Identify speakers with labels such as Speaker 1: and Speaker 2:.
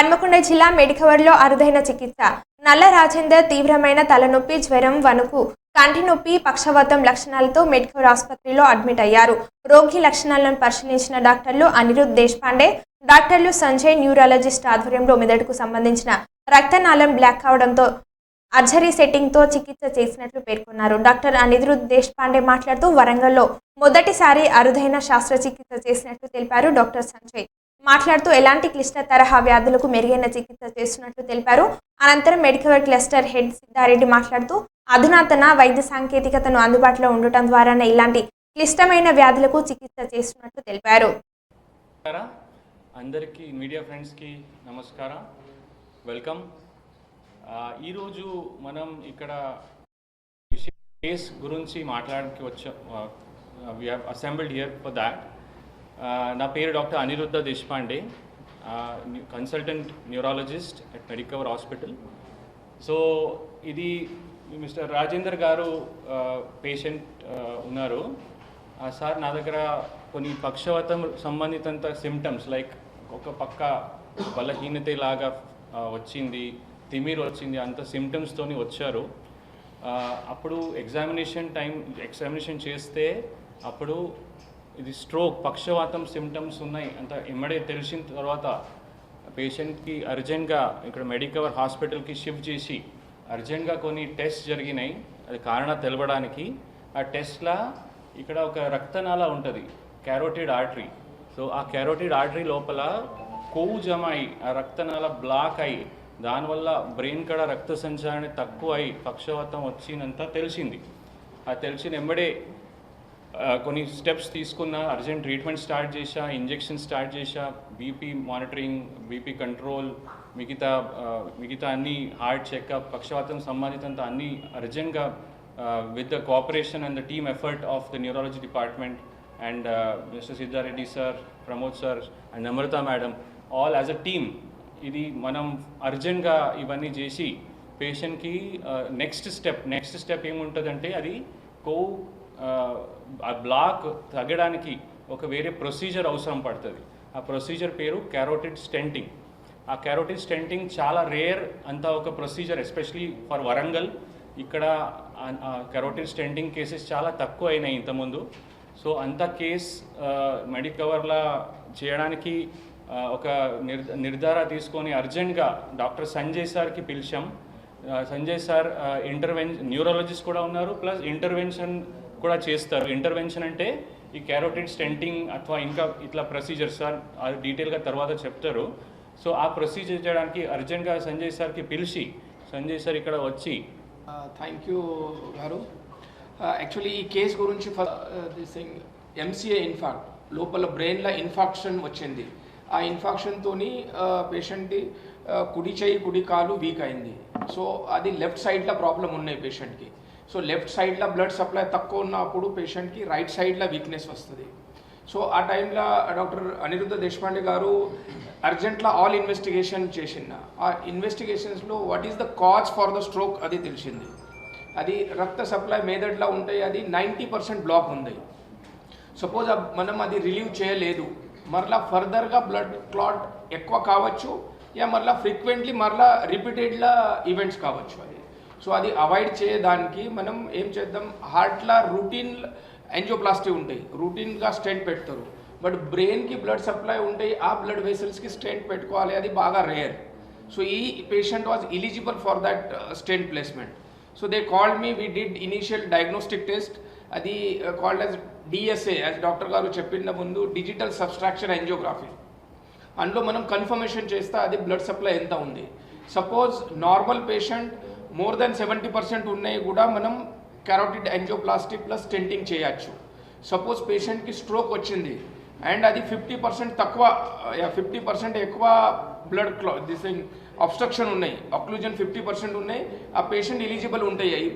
Speaker 1: హన్మకొండ జిల్లా మెడికవర్లో అరుదైన చికిత్స. నల్ల రాజేందర్ తీవ్రమైన తలనొప్పి జ్వరం వణుకు కంటి నొప్పి పక్షవాతం లక్షణాలతో మెడికవర్ ఆసుపత్రిలో అడ్మిట్ అయ్యారు. రోగి లక్షణాలను పరిశీలించిన డాక్టర్లు అనిరుద్ దేశ్పాండే డాక్టర్లు సంజయ్ న్యూరాలజిస్ట్ ఆధ్వర్యంలో మెదడుకు సంబంధించిన రక్తనాళం బ్లాక్ కావడంతో అర్జరీ సెట్టింగ్తో చికిత్స చేసినట్లు పేర్కొన్నారు. డాక్టర్ అనిరుద్ దేశ్పాండే మాట్లాడుతూ వరంగల్లో మొదటిసారి అరుదైన శస్త్రచికిత్స చేసినట్లు తెలిపారు డాక్టర్ సంజయ్. మాట్లాడుతూ ఎలాంటి క్లిష్ట తరహా వ్యాధులకు మెరుగైన చికిత్స చేస్తున్నట్లు తెలిపారు. అనంతరం మెడికల్ క్లస్టర్ హెడ్ సిద్ధారెడ్డి మాట్లాడుతూ అధునాతన వైద్య సాంకేతికతను అందుబాటులో ఉండటం ద్వారానే ఇలాంటి క్లిష్టమైన వ్యాధులకు చికిత్స చేస్తున్నట్లు తెలిపారు.
Speaker 2: అందరికీ మీడియా ఫ్రెండ్స్కి నమస్కారం. వెల్కమ్. ఈరోజు మనం ఇక్కడ కేస్ గురించి మాట్లాడడానికి వచ్చాం. అసెంబ్ల్డ్ హియర్ ఫర్ దాట్ నా పేరు doctor Aniruddha Deshpande consultant neurologist at Medicover hospital. So ఇది మిస్టర్ రాజేందర్ గారు పేషెంట్ ఉన్నారు. సార్ నా దగ్గర కొన్ని పక్షవాతం సంబంధితంత సిమ్టమ్స్ లైక్ ఒక పక్క బలహీనత లాగా వచ్చింది తిమిర్ వచ్చింది అంత సిమ్టమ్స్తోని వచ్చారు. అప్పుడు ఎగ్జామినేషన్ టైం ఎగ్జామినేషన్ చేస్తే అప్పుడు ఇది స్ట్రోక్ పక్షవాతం సిమ్టమ్స్ ఉన్నాయి. అంత ఇమ్మడే తెలిసిన తర్వాత పేషెంట్కి అర్జెంట్గా ఇక్కడ మెడికవర్ హాస్పిటల్కి షిఫ్ట్ చేసి అర్జెంట్గా కొన్ని టెస్ట్ జరిగినాయి. అది కారణం తెలవడానికి. ఆ టెస్ట్లా ఇక్కడ ఒక రక్తనాళ ఉంటుంది క్యారోటిడ్ ఆర్టరీ సో ఆ క్యారోటిడ్ ఆర్టరీ లోపల కొవ్వు జమ అయి ఆ రక్తనాళ బ్లాక్ అయి దానివల్ల బ్రెయిన్ కడ రక్త సంచారణ తక్కువ అయి పక్షవాతం వచ్చిందంతా తెలిసింది. ఆ తెలిసిన ఎంబడే కొన్ని స్టెప్స్ తీసుకున్న అర్జెంట్ ట్రీట్మెంట్ స్టార్ట్ చేశా ఇంజెక్షన్ స్టార్ట్ చేశా బీపీ మానిటరింగ్ బీపీ కంట్రోల్ మిగతా మిగతా అన్ని హార్ట్ చెకప్ పక్షవాతం సంబంధితంత అన్ని అర్జెంట్గా with the cooperation and the team effort of the neurology department and mister Siddhareddy sir Pramod sir and Namrata madam all as a team ఇది మనం అర్జెంట్గా ఇవన్నీ చేసి పేషెంట్కి నెక్స్ట్ స్టెప్ నెక్స్ట్ స్టెప్ ఏముంటుందంటే అది కో ఆ, బ్లాక్ తగ్గడానికి ఒక వేరే ప్రొసీజర్ అవసరం పడుతుంది. ఆ ప్రొసీజర్ పేరు క్యారోటిడ్ స్టెంటింగ్. ఆ క్యారోటిడ్ స్టెంటింగ్ చాలా రేర్ అంత ఒక ప్రొసీజర్ ఎస్పెషలీ ఫర్ వరంగల్. ఇక్కడ కెరోటిన్ స్టెంటింగ్ కేసెస్ చాలా తక్కువ అయినాయి ఇంతకుముందు. సో అంత కేస్ మెడికవర్లా చేయడానికి ఒక నిర్ నిర్ధార తీసుకొని అర్జెంట్గా డాక్టర్ సంజయ్ సార్కి పిలిచాం. సంజయ్ సార్ ఇంటర్వెన్ న్యూరాలజిస్ట్ కూడా ఉన్నారు ప్లస్ ఇంటర్వెన్షన్ కూడా చేస్తారు. ఇంటర్వెన్షన్ అంటే ఈ క్యారోటిడ్ స్టెంటింగ్ అథవా ఇంకా ఇట్లా ప్రొసీజర్ సార్ అది డీటెయిల్గా తర్వాత చెప్తారు. సో ఆ ప్రొసీజర్ చేయడానికి అర్జెంట్గా సంజయ్ సార్కి పిలిచి సంజయ్ సార్ ఇక్కడ వచ్చి.
Speaker 3: Thank you garu. యాక్చువల్లీ ఈ కేసు గురించి this thing MCA in fact లోపల బ్రెయిన్లో ఇన్ఫాక్షన్ వచ్చింది. ఆ ఇన్ఫాక్షన్తో పేషెంట్ది కుడి చేయి కుడి కాలు వీక్ అయింది. సో అది లెఫ్ట్ సైడ్లో ప్రాబ్లం ఉన్నాయి పేషెంట్కి సో లెఫ్ట్ సైడ్లో బ్లడ్ సప్లై తక్కువ ఉన్నప్పుడు పేషెంట్కి రైట్ సైడ్లో వీక్నెస్ వస్తుంది. సో ఆ టైంలో డాక్టర్ అనిరుద్ధ దేశపాండే గారు అర్జెంట్లో ఆల్ ఇన్వెస్టిగేషన్ చేసిన ఆ ఇన్వెస్టిగేషన్స్లో what is the cause for the stroke అది తెలిసింది. అది రక్త సప్లై మేదడ్లో ఉంటాయి అది నైంటీ పర్సెంట్ బ్లాక్ ఉంది. సపోజ్ మనం అది రిలీవ్ చేయలేదు. మరలా ఫర్దర్గా బ్లడ్ క్లాట్ ఎక్కువ కావచ్చు. యా మరలా ఫ్రీక్వెంట్లీ మరలా రిపీటెడ్లా ఈవెంట్స్ కావచ్చు అది. సో అది అవాయిడ్ చేయడానికి మనం ఏం చేద్దాం? హార్ట్లో రూటీన్ ఎంజోప్లాస్టీ ఉంటాయి. రూటీన్గా స్టెంట్ పెడతారు. బట్ బ్రెయిన్కి బ్లడ్ సప్లై ఉంటాయి ఆ బ్లడ్ వెసల్స్కి స్టెంట్ పెట్టుకోవాలి. అది బాగా రేర్. సో ఈ patient was eligible for that uh, stent placement. So they called me we did initial diagnostic test. అది uh, called as DSA as doctor garu చెప్పిన ముందు డిజిటల్ సబ్స్ట్రాక్షన్ ఎంజియోగ్రఫీ అందులో మనం కన్ఫర్మేషన్ చేస్తే అది బ్లడ్ సప్లై ఎంత ఉంది. Suppose normal patient more than seventy percent ఉన్నాయి కూడా మనం క్యారోటిడ్ ఎంజోప్లాస్టిక్ ప్లస్ స్టెంటింగ్ చేయొచ్చు. సపోజ్ పేషెంట్కి స్ట్రోక్ వచ్చింది అండ్ అది ఫిఫ్టీ పర్సెంట్ తక్కువ ఫిఫ్టీ పర్సెంట్ ఎక్కువ బ్లడ్ క్లా దిస్ అబ్స్ట్రక్షన్ ఉన్నాయి. అక్లూజన్ ఫిఫ్టీ పర్సెంట్ ఉన్నాయి. ఆ పేషెంట్ ఎలిజిబుల్ ఉంటాయి.